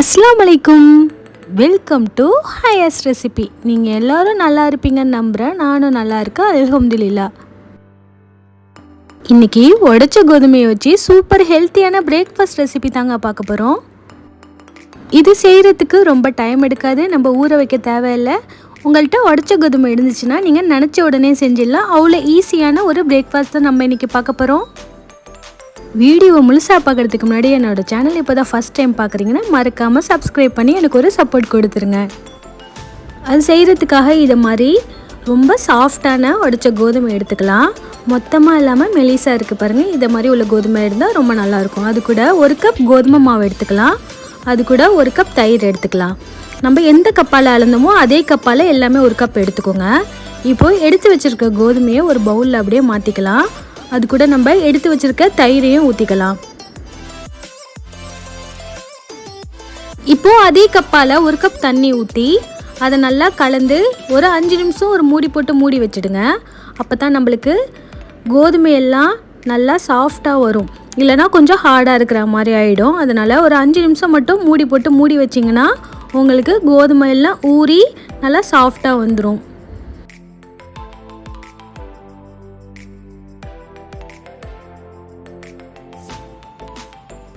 அஸ்லாம் வலைக்கும் welcome to highest recipe நீங்கள் எல்லோரும் நல்லா இருப்பீங்கன்னு நம்புகிறேன் நானும் நல்லா இருக்கேன். அல்ஹம்துலில்லா. இன்னைக்கு உடச்ச கோதுமையை வச்சு சூப்பர் ஹெல்த்தியான பிரேக்ஃபாஸ்ட் ரெசிபி தாங்க பார்க்க போகிறோம் இது செய்கிறதுக்கு ரொம்ப டைம் எடுக்காது. நம்ம ஊற வைக்க தேவையில்லை. உங்கள்கிட்ட உடச்ச கோதுமை இருந்துச்சுன்னா நீங்கள் நினச்ச உடனே செஞ்சிடலாம். அவ்வளோ ஈஸியான ஒரு பிரேக்ஃபாஸ்ட் தான் நம்ம இன்றைக்கி பார்க்க போகிறோம் வீடியோ முழுசாக பார்க்குறதுக்கு முன்னாடி என்னோட சேனல் இப்போ தான் ஃபஸ்ட் டைம் பார்க்குறீங்கன்னா மறக்காமல் சப்ஸ்கிரைப் பண்ணி எனக்கு ஒரு சப்போர்ட் கொடுத்துருங்க. அது செய்கிறதுக்காக இதை மாதிரி ரொம்ப சாஃப்டான உடைச்ச கோதுமை எடுத்துக்கலாம். மொத்தமாக இல்லாமல் மெலிசாக இருக்குது பாருங்கள் இதை மாதிரி உள்ள கோதுமை இருந்தால் ரொம்ப நல்லாயிருக்கும் அது கூட ஒரு கப் கோதுமை மாவு எடுத்துக்கலாம். அது கூட ஒரு கப் தயிர் எடுத்துக்கலாம். நம்ம எந்த கப்பால் அளந்தோமோ அதே கப்பால் எல்லாமே ஒரு கப் எடுத்துக்கோங்க. இப்போது எடுத்து வச்சுருக்க கோதுமையை ஒரு பவுலில் அப்படியே மாற்றிக்கலாம் அது கூட நம்ம எடுத்து வச்சிருக்க தயிரையும் ஊற்றிக்கலாம் இப்போ அதே கப்பால் ஒரு கப் தண்ணி ஊற்றி அதை நல்லா கலந்து ஒரு அஞ்சு நிமிஷம் ஒரு மூடி போட்டு மூடி வச்சுடுங்க. அப்போ தான் நம்மளுக்கு கோதுமை எல்லாம் நல்லா சாஃப்டாக வரும். இல்லைனா கொஞ்சம் ஹார்டாக இருக்கிற மாதிரி ஆகிடும் அதனால் ஒரு அஞ்சு நிமிஷம் மட்டும் மூடி போட்டு மூடி வச்சிங்கன்னா உங்களுக்கு கோதுமை எல்லாம் ஊறி நல்லா சாஃப்டாக வந்துடும்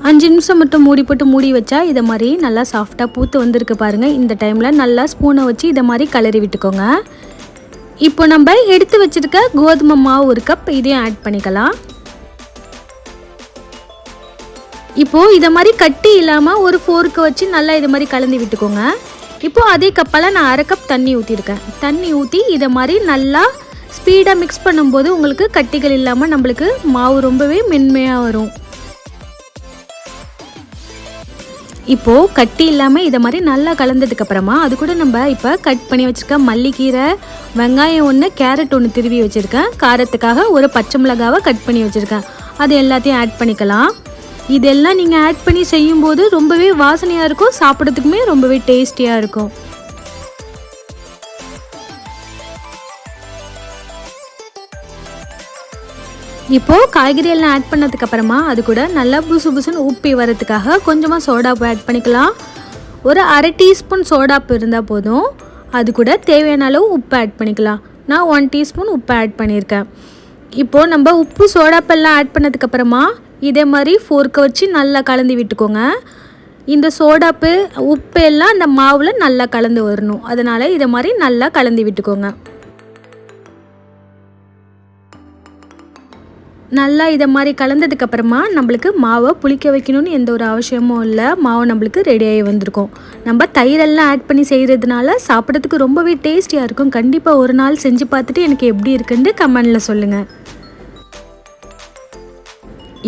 அஞ்சு நிமிஷம் மட்டும் மூடி போட்டு மூடி வச்சா இதை மாதிரி நல்லா சாஃப்டாக பூத்து வந்திருக்கு பாருங்கள் இந்த டைமில் நல்லா ஸ்பூனை வச்சு இதை மாதிரி கலரி விட்டுக்கோங்க. இப்போ நம்ம எடுத்து வச்சிருக்க கோதுமை மாவு ஒரு கப் இதையும் ஆட் பண்ணிக்கலாம். இப்போது இதை மாதிரி கட்டி இல்லாமல் ஒரு ஃபோர்க்கு வச்சு நல்லா இதை மாதிரி கலந்து விட்டுக்கோங்க. இப்போது அதே கப்பால் நான் அரை கப் தண்ணி ஊற்றிருக்கேன் தண்ணி ஊற்றி இதை மாதிரி நல்லா ஸ்பீடாக மிக்ஸ் பண்ணும்போது உங்களுக்கு கட்டிகள் இல்லாமல் நம்மளுக்கு மாவு ரொம்பவே மென்மையாக வரும். இப்போது கட்டி இல்லாமல் இதை மாதிரி நல்லா கலந்ததுக்கு அப்புறமா அது கூட நம்ம இப்போ கட் பண்ணி வச்சுருக்க மல்லிக்கீரை வெங்காயம் ஒன்று கேரட் ஒன்று திருவி வச்சுருக்கேன். காரத்துக்காக ஒரு பச்சை மிளகாவை கட் பண்ணி வச்சுருக்கேன். அது எல்லாத்தையும் ஆட் பண்ணிக்கலாம். இதெல்லாம் நீங்கள் ஆட் பண்ணி செய்யும்போது ரொம்பவே வாசனையாக இருக்கும் சாப்பிட்றதுக்குமே ரொம்பவே டேஸ்டியாக இருக்கும். இப்போது காய்கறியெல்லாம் ஆட் பண்ணதுக்கு அப்புறமா அது கூட நல்லா புசு புசுன்னு உப்பி வரதுக்காக கொஞ்சமாக சோடாப்பு ஆட் பண்ணிக்கலாம். ஒரு அரை டீஸ்பூன் சோடாப்பு இருந்தால் போதும். அது கூட தேவையான அளவு உப்பு ஆட் பண்ணிக்கலாம். நான் ஒன் டீஸ்பூன் உப்பு ஆட் பண்ணியிருக்கேன். இப்போது நம்ம உப்பு சோடாப்பெல்லாம் ஆட் பண்ணதுக்கப்புறமா இதே மாதிரி ஃபோர்க்கை வச்சு நல்லா கலந்து விட்டுக்கோங்க. இந்த சோடாப்பு உப்பு எல்லாம் அந்த மாவில் நல்லா கலந்து வரணும். அதனால் இதை மாதிரி நல்லா கலந்து விட்டுக்கோங்க. நல்லா இதை மாதிரி கலந்ததுக்கப்புறமா நம்மளுக்கு மாவை புளிக்க வைக்கணும்னு எந்த ஒரு அவசியமும் இல்லை. மாவு நம்மளுக்கு ரெடியாகி வந்திருக்கும். நம்ம தயிரெல்லாம் ஆட் பண்ணி செய்கிறதுனால சாப்பிட்றதுக்கு ரொம்பவே டேஸ்டியாக இருக்கும். கண்டிப்பாக ஒரு நாள் செஞ்சு பார்த்துட்டு எனக்கு எப்படி இருக்குன்னு கமெண்டில் சொல்லுங்கள்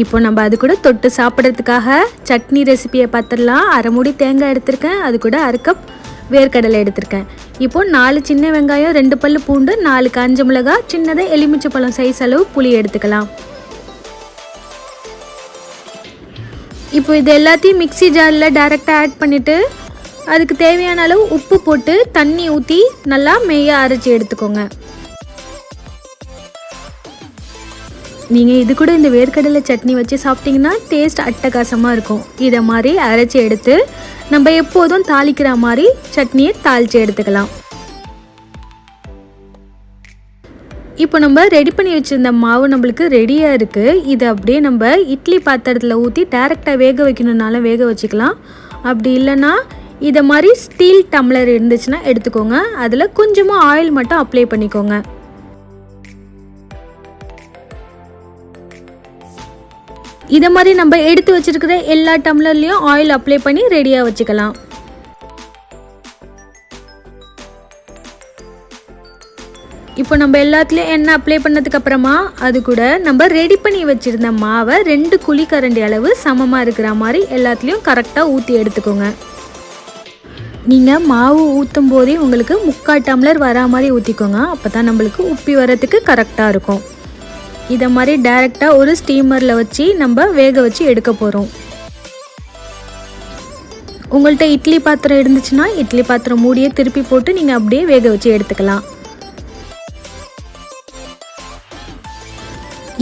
இப்போ நம்ம அது கூட தொட்டு சாப்பிட்றதுக்காக சட்னி ரெசிபியை பார்த்துடலாம் அரை மூடி தேங்காய் எடுத்திருக்கேன். அது கூட அரை கப் வேர்க்கடலை எடுத்திருக்கேன். இப்போ நாலு சின்ன வெங்காயம் ரெண்டு பல்லு பூண்டு நாலு காஞ்ச மிளகாய் சின்னதாக எலுமிச்சை பழம் சைஸ் அளவு புளி எடுத்துக்கலாம். இப்போ இது எல்லாத்தையும் மிக்ஸி ஜாரில் டேரெக்டாக ஆட் பண்ணிவிட்டு அதுக்கு தேவையான அளவு உப்பு போட்டு தண்ணி ஊற்றி நல்லா மெய்ய அரைச்சி எடுத்துக்கோங்க. நீங்கள் இது கூட இந்த வேர்க்கடலை சட்னி வச்சு சாப்பிட்டிங்கன்னா டேஸ்ட் அட்டகாசமாக இருக்கும். இதை மாதிரி அரைச்சி எடுத்து நம்ம எப்போதும் தாளிக்கிற மாதிரி சட்னியை தாளித்து எடுத்துக்கலாம். இப்போ நம்ம ரெடி பண்ணி வச்சுருந்த மாவு நம்மளுக்கு ரெடியாக இருக்குது இதை அப்படியே நம்ம இட்லி பாத்திரத்தில் ஊற்றி டேரெக்டாக வேக வைக்கணுன்னாலும் வேக வச்சுக்கலாம். அப்படி இல்லைன்னா இதை மாதிரி ஸ்டீல் டம்ளர் இருந்துச்சுன்னா எடுத்துக்கோங்க. அதில் கொஞ்சமாக ஆயில் மட்டும் அப்ளை பண்ணிக்கோங்க. இதை மாதிரி நம்ம எடுத்து வச்சிருக்கிற எல்லா டம்ளர்லேயும் ஆயில் அப்ளை பண்ணி ரெடியாக வச்சுக்கலாம். இப்போ நம்ம எல்லாத்துலேயும் எண்ணெய் அப்ளை பண்ணதுக்கப்புறமா அது கூட நம்ம ரெடி பண்ணி வச்சுருந்த மாவை ரெண்டு குழி கரண்டி அளவு சமமாக இருக்கிற மாதிரி எல்லாத்துலேயும் கரெக்டாக ஊற்றி எடுத்துக்கோங்க. நீங்கள் மாவு ஊற்றும் போதே உங்களுக்கு முக்கால் டம்ளர் வரா மாதிரி ஊற்றிக்கோங்க அப்போ தான் நம்மளுக்கு உப்பி வரத்துக்கு கரெக்டாக இருக்கும். இதை மாதிரி டைரெக்டாக ஒரு ஸ்டீமரில் வச்சு நம்ம வேக வச்சு எடுக்க போகிறோம் உங்கள்கிட்ட இட்லி பாத்திரம் இருந்துச்சுன்னா இட்லி பாத்திரம் மூடியே திருப்பி போட்டு நீங்கள் அப்படியே வேக வச்சு எடுத்துக்கலாம்.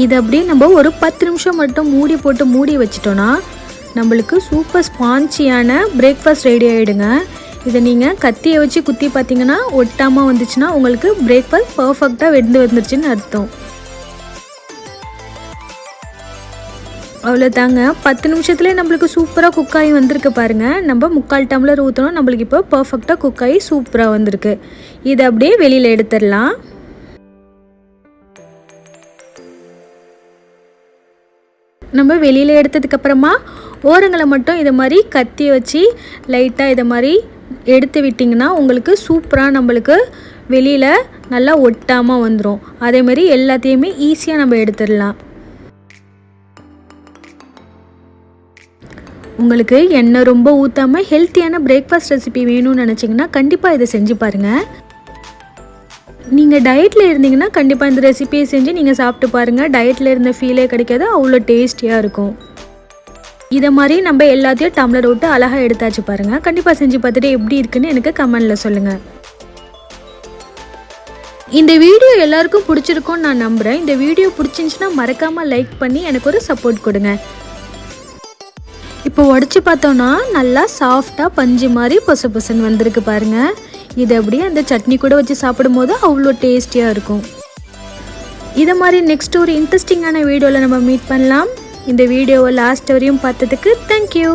இது அப்படியே நம்ம ஒரு பத்து நிமிஷம் மட்டும் மூடி போட்டு மூடி வச்சிட்டோன்னா நம்மளுக்கு சூப்பர் ஸ்பான்ச்சியான பிரேக்ஃபாஸ்ட் ரெடி ஆகிடுங்க இதை நீங்கள் கத்தியை வச்சு குத்தி பார்த்தீங்கன்னா ஒட்டாமல் வந்துச்சுன்னா உங்களுக்கு பிரேக்ஃபாஸ்ட் பர்ஃபெக்டாக வெந்து வந்துருச்சுன்னு அர்த்தம். அவ்வளோ தாங்க பத்து நிமிஷத்துலேயே நம்மளுக்கு சூப்பராக குக் ஆகி வந்திருக்கு பாருங்கள் நம்ம முக்கால் டம்ளர் ஊற்றணும் நம்மளுக்கு இப்போ பர்ஃபெக்டாக குக் ஆகி சூப்பராக வந்திருக்கு. இதை அப்படியே வெளியில் எடுத்துடலாம். நம்ம வெளியில் எடுத்ததுக்கப்புறமா ஓரங்களை மட்டும் இதை மாதிரி கத்தி வச்சு லைட்டாக இதை மாதிரி எடுத்து விட்டிங்கன்னா உங்களுக்கு சூப்பராக நம்மளுக்கு வெளியில் நல்லா ஒட்டாமல் வந்துடும் அதேமாரி எல்லாத்தையுமே ஈஸியாக நம்ம எடுத்துடலாம். உங்களுக்கு எண்ணெய் ரொம்ப ஊற்றாமல் ஹெல்த்தியான பிரேக்ஃபாஸ்ட் ரெசிபி வேணும்னு நினச்சிங்கன்னா கண்டிப்பாக இதை செஞ்சு பாருங்கள் நீங்கள் டயட்டில் இருந்தீங்கன்னா கண்டிப்பாக இந்த ரெசிபியை செஞ்சு நீங்கள் சாப்பிட்டு பாருங்கள் டயட்டில் இருந்த ஃபீலே கிடைக்காது அவ்வளோ டேஸ்டியாக இருக்கும். இதை மாதிரி நம்ம எல்லாத்தையும் டம்ளர் விட்டு அழகாக எடுத்தாச்சு பாருங்கள் கண்டிப்பாக செஞ்சு பார்த்துட்டு எப்படி இருக்குன்னு எனக்கு கமெண்டில் சொல்லுங்கள் இந்த வீடியோ எல்லாருக்கும் பிடிச்சிருக்கும்னு நான் நம்புகிறேன் இந்த வீடியோ பிடிச்சிருந்துச்சுன்னா மறக்காமல் லைக் பண்ணி எனக்கு ஒரு சப்போர்ட் கொடுங்க. இப்போ உடச்சி பார்த்தோன்னா நல்லா சாஃப்டாக பஞ்சு மாதிரி பொசு பொசுன்னு வந்திருக்கு பாருங்கள் இது அப்படியே அந்த சட்னி கூட வச்சு சாப்பிடும் போது அவ்வளோ டேஸ்டியாக இருக்கும். இதை மாதிரி நெக்ஸ்ட் ஒரு இன்ட்ரெஸ்டிங்கான வீடியோவில் நம்ம மீட் பண்ணலாம். இந்த வீடியோவை லாஸ்ட் வரையும் பார்த்ததுக்கு தேங்க்யூ